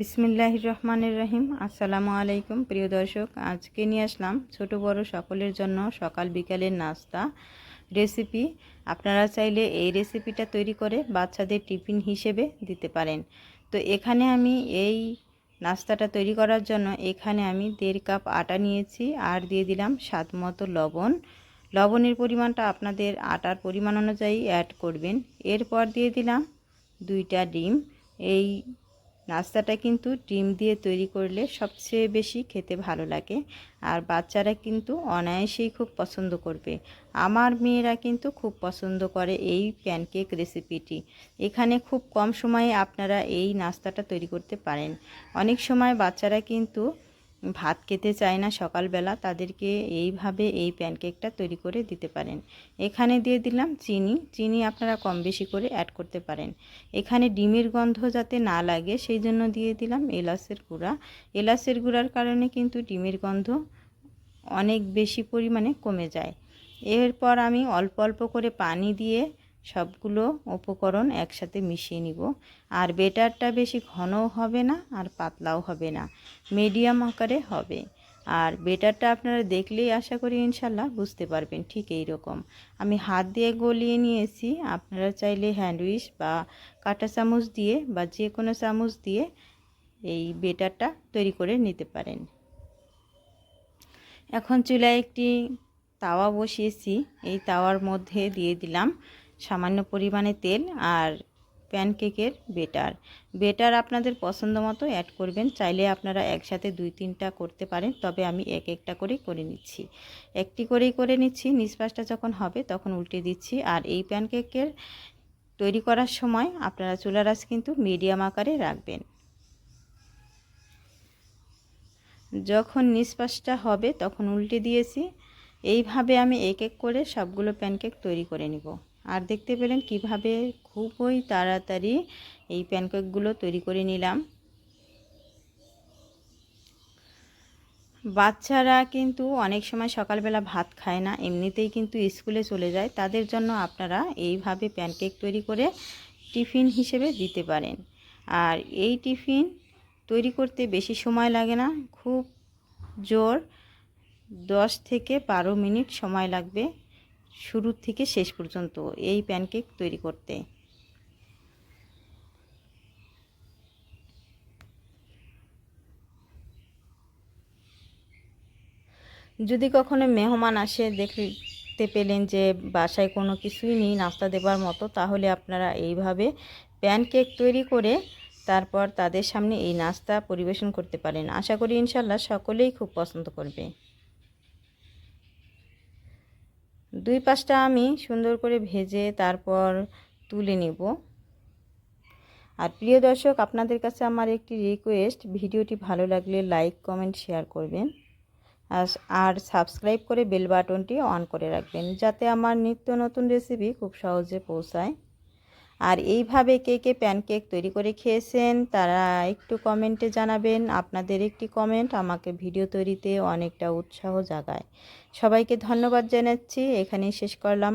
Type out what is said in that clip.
বিসমিল্লাহ রহমানের রহিম। আসসালামু আলাইকুম, প্রিয় দর্শক। আজকে নিয়ে আসলাম ছোট বড় সকলের জন্য সকাল বিকালের নাস্তা রেসিপি। আপনারা চাইলে এই রেসিপিটা তৈরি করে বাচ্চাদের টিফিন হিসেবে দিতে পারেন। তো এখানে আমি এই নাস্তাটা তৈরি করার জন্য এখানে আমি দেড় কাপ আটা নিয়েছি আর দিয়ে দিলাম স্বাদ মতো লবণ। লবণের পরিমাণটা আপনাদের আটার পরিমাণ অনুযায়ী অ্যাড করবেন। এরপর দিয়ে দিলাম দুইটা ডিম। এই নাস্তাটা কিন্তু ডিম দিয়ে তৈরি করলে সবচেয়ে বেশি খেতে ভালো লাগে। আর বাচ্চারা কিন্তু অনায়াসেই খুব পছন্দ করবে। আমার মেয়েরা কিন্তু খুব পছন্দ করে এই প্যানকেক রেসিপিটি। এখানে খুব কম সময়ে আপনারা এই নাস্তাটা তৈরি করতে পারেন। অনেক সময় বাচ্চারা কিন্তু ভাত খেতে চায় না সকালবেলা, তাদেরকে এইভাবে এই প্যানকেকটা তৈরি করে দিতে পারেন। এখানে দিয়ে দিলাম চিনি। চিনি আপনারা কম বেশি করে অ্যাড করতে পারেন। এখানে ডিমের গন্ধ যাতে না লাগে, সেই জন্য দিয়ে দিলাম এলাচের গুঁড়া। এলাচের গুঁড়ার কারণে কিন্তু ডিমের গন্ধ অনেক বেশি পরিমাণে কমে যায়। এরপর আমি অল্প অল্প করে পানি দিয়ে সবগুলো উপকরণ একসাথে মিশিয়ে নিব। আর বেটারটা বেশি ঘনও হবে না, আর পাতলাও হবে না। মিডিয়াম আকারে হবে। আর বেটারটা আপনারা দেখলেই আশা করি ইনশাল্লাহ বুঝতে পারবেন ঠিক এই রকম আমি হাত দিয়ে গলিয়ে নিয়েছি। আপনারা চাইলে হ্যান্ডউইচ বা কাঁটা চামচ দিয়ে বা যে কোনো চামচ দিয়ে এই বেটারটা তৈরি করে নিতে পারেন। এখন চুলায় একটি তাওয়া বসিয়েছি। এই তাওয়ার মধ্যে দিয়ে দিলাম সামান্য পরিমাণে তেল আর প্যানকেকের বেটার। বেটার আপনাদের পছন্দ মতো অ্যাড করবেন, চাইলে আপনারা একসাথে দুই তিনটা করতে পারেন, তবে আমি এক একটা করেই করে নিচ্ছি। একটি করেই করে নিচ্ছি, নিষ্পাসটা যখন হবে তখন উল্টে দিচ্ছি। আর এই প্যানকেকের তৈরি করার সময় আপনারা চুলার আঁচ কিন্তু মিডিয়াম আকারে রাখবেন। যখন নিষ্পাসটা হবে তখন উল্টে দিয়েছি। এইভাবে আমি এক এক করে সবগুলো প্যানকেক তৈরি করে নিব। আর দেখতে পেলেন কীভাবে খুবই তাড়াতাড়ি এই প্যানকেকগুলো তৈরি করে নিলাম। বাচ্চারা কিন্তু অনেক সময় সকালবেলা ভাত খায় না, এমনিতেই কিন্তু স্কুলে চলে যায়। তাদের জন্য আপনারা এইভাবে প্যানকেক তৈরি করে টিফিন হিসেবে দিতে পারেন। আর এই টিফিন তৈরি করতে বেশি সময় লাগে না, খুব জোর দশ থেকে বারো মিনিট সময় লাগবে। শুরু থেকে শেষ পর্যন্ত এই প্যানকেক তৈরি করতে। যদি কখনো মেহমান আসে, দেখতে পেলেন যে বাসায় কোনো কিছুই নেই, নাস্তা দেবার মতো, তাহলে আপনারা এইভাবে প্যানকেক তৈরি করে তারপর তাদের সামনে এই নাস্তা পরিবেশন করতে পারেন। আশা করি ইনশাল্লাহ সকলেই খুব পছন্দ করবে। দুই পাশটা আমি সুন্দর করে ভেজে তারপর তুলে নেব। আর প্রিয় দর্শক, আপনাদের কাছে আমার একটি রিকোয়েস্ট ভিডিওটি ভালো লাগলে লাইক কমেন্ট শেয়ার করবেন। আর সাবস্ক্রাইব করে বেল বাটনটি অন করে রাখবেন, যাতে আমার নিত্য নতুন রেসিপি খুব সহজে পৌঁছায়। আর এইভাবে কে কে প্যানকেক তৈরি করে খেয়েছেন, তারা একটু কমেন্টে জানাবেন। আপনাদের একটি কমেন্ট আমাকে ভিডিও তৈরিতে অনেকটা উৎসাহ জাগায়। সবাইকে ধন্যবাদ জানাচ্ছি। এখানেই শেষ করলাম।